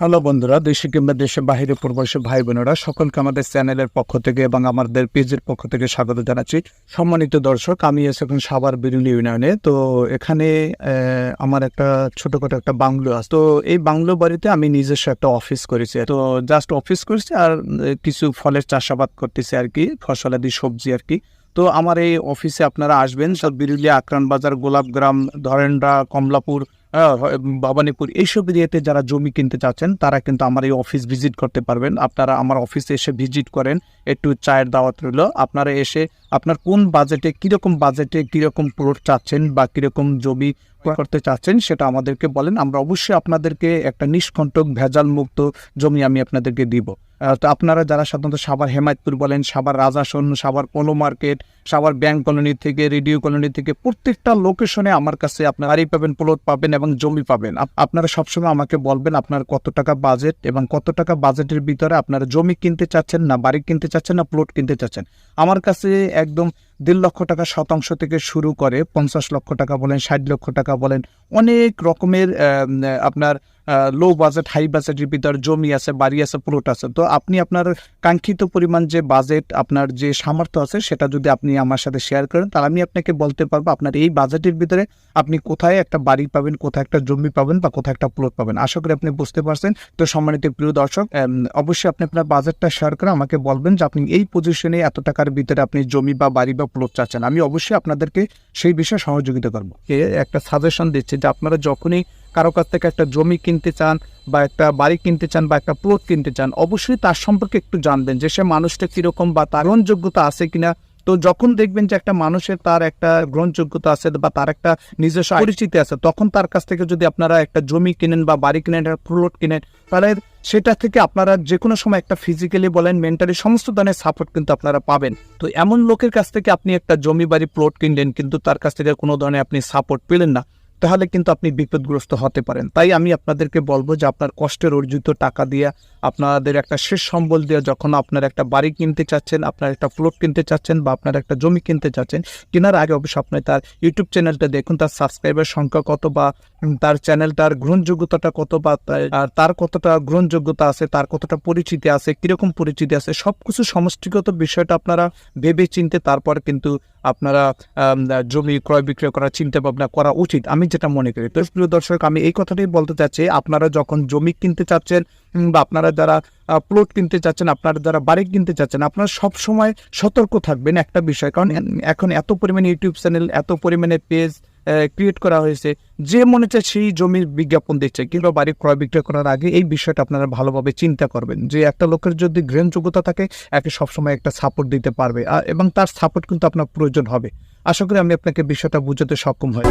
Hello বন্ধুরা, দেশে কিংবা দেশে বাহিরে প্রবাসী ভাই বোনেরা সকলকে আমাদের চ্যানেলের পক্ষ থেকে এবং আমাদের পেজের পক্ষ থেকে স্বাগত জানাচ্ছি। সম্মানিত দর্শক, আমি এসে এখন সাভার বিরুলি ইউনিয়নে। তো এখানে আমার একটা ছোটখাটো একটা বাংলো আছে। তো এই বাংলো বাড়িতে আমি নিজস্ব একটা অফিস করেছি। তো জাস্ট অফিস করেছি আর কিছু ফলের চাষাবাদ করতেছি আর কি ফসলাদি সবজি আর কি। তো আমার এই অফিসে আপনারা আসবেন। সব বিরুলিয়া আকরান বাজার গোলাপগ্রাম ধরেন্দ্রা কমলাপুর ভবানীপুর, এইসব এরিয়াতে যারা জমি কিনতে চাচ্ছেন, তারা কিন্তু আমার এই অফিস ভিজিট করতে পারবেন। আপনারা আমার অফিসে এসে ভিজিট করেন। একটু চায়ের দাওয়াত রইল। আপনারা এসে আপনার কোন বাজেটে, কীরকম বাজেটে, কীরকম প্লট চাচ্ছেন বা কীরকম জমি করতে চাচ্ছেন সেটা আমাদেরকে বলেন। আমরা অবশ্যই আপনাদেরকে একটা নিষ্কণ্টক ভেজাল মুক্ত জমি আমি আপনাদেরকে দিব। তো আপনারা যারা সাধারণত সাভার হেমায়তপুর বলেন, Savar Rajashon Savar polo market Savar bank colony থেকে, রেডিও কলোনি থেকে, প্রত্যেকটা লোকেশনে আমার কাছে আপনার বাড়ি পাবেন প্লট পাবেন এবং জমি পাবেন। আপ- আপনারা সবসময় আমাকে বলবেন আপনার কত টাকা বাজেট এবং কত টাকা বাজেটের ভিতরে আপনারা জমি কিনতে চাচ্ছেন না, বাড়ি কিনতে চাচ্ছেন না প্লট কিনতে চাচ্ছেন। আমার কাছে একদম দেড় লক্ষ টাকা শতাংশ থেকে শুরু করে পঞ্চাশ লক্ষ টাকা বলেন, ষাট লক্ষ টাকা বলেন, অনেক রকমের আপনার লো বাজেট হাই বাজেটের ভিতরে জমি আছে, বাড়ি আছে প্লট আছে। তো আপনি আপনার কাঙ্ক্ষিত পরিমাণ যে বাজেট আপনার যে সামর্থ্য আছে, সেটা যদি আপনি আমার সাথে শেয়ার করেন, তাহলে আমি আপনাকে বলতে পারব আপনার এই বাজেটের ভিতরে আপনি কোথায় একটা বাড়ি পাবেন, কোথায় একটা জমি পাবেন বা কোথায় একটা প্লট পাবেন। আশা করি আপনি বুঝতে পারছেন। তো সম্মানিত প্রিয় দর্শক অবশ্যই আপনি আপনার বাজেটটা শেয়ার করে আমাকে বলবেন যে আপনি এই পজিশনে এত টাকার ভিতরে আপনি জমি বা বাড়ি বা প্লট চাচ্ছেন আমি অবশ্যই আপনাদেরকে সেই বিষয়ে সহযোগিতা করব। একটা সাজেশন দিচ্ছে যে আপনারা যখনই কারও কাছ থেকে একটা জমি কিনতে চান বা একটা বাড়ি কিনতে চান বা একটা প্লট কিনতে চান, অবশ্যই তার সম্পর্কে একটু জানবেন যে সে মানুষটা কীরকম বা তার গ্রহণযোগ্যতা আছে কিনা। তো যখন দেখবেন যে একটা মানুষের তার একটা গ্রহণযোগ্যতা আছে বা তার একটা নিজস্ব পরিচিতি আছে, তখন তার কাছ থেকে যদি আপনারা একটা জমি কিনেন বা বাড়ি কিনেন, একটা প্লট কিনেন, তাহলে সেটা থেকে আপনারা যে কোনো সময় একটা ফিজিক্যালি বলেন মেন্টালি সমস্ত ধরনের সাপোর্ট কিন্তু আপনারা পাবেন। তো এমন লোকের কাছ থেকে আপনি একটা জমি বাড়ি প্লট কিনলেন, কিন্তু তার কাছ থেকে কোনো ধরনের আপনি সাপোর্ট পেলেন না। তাহলে কিন্তু আপনি বিপদগ্রস্ত হতে পারেন। তাই আমি আপনাদেরকে বলব যে আপনার কষ্টের অর্জিত টাকা দিয়ে আপনাদের একটা শেষ সম্বল দিয়ে যখন আপনার একটা বাড়ি কিনতে চাচ্ছেন, আপনার একটা প্লট কিনতে চাচ্ছেন বা আপনার একটা জমি কিনতে চাচ্ছেন, কেনার আগে অবশ্যই আপনি তার ইউটিউব চ্যানেলটা দেখুন, তার সাবস্ক্রাইবার সংখ্যা কত বা তার চ্যানেলটার গ্রহণযোগ্যতাটা কত বা আর তার কতটা গ্রহণযোগ্যতা আছে, তার কতটা পরিচিতি আছে, কীরকম পরিচিতি আছে সব কিছু সমষ্টিগত বিষয়টা আপনারা ভেবে চিনতে তারপর কিন্তু আপনারা জমি ক্রয় বিক্রয় করার চিন্তা ভাবনা করা উচিত। আমি যেটা মনে করি, তো প্রিয় দর্শক, আমি এই কথাটাই বলতে চাচ্ছি, আপনারা যখন জমি কিনতে চাচ্ছেন বা আপনারা যারা প্লট কিনতে চাচ্ছেন, আপনারা যারা বাড়ি কিনতে চাচ্ছেন, আপনারা সব সময় সতর্ক থাকবেন একটা বিষয়। কারণ এখন এত পরিমাণে ইউটিউব চ্যানেল এত পরিমাণে পেজ ক্রিয়েট করা হয়েছে। যে মনে চায় সেই জমির বিজ্ঞাপন দিচ্ছে কিংবা বাড়ি ক্রয় বিক্রয় করার আগে এই বিষয়টা আপনারা ভালোভাবে চিন্তা করবেন যে একটা লোকের যদি গ্রহণযোগ্যতা থাকে, একে সবসময় একটা সাপোর্ট দিতে পারবে। এবং তার সাপোর্ট কিন্তু আপনার প্রয়োজন হবে। আশা করি আমি আপনাকে বিষয়টা বুঝাতে সক্ষম হই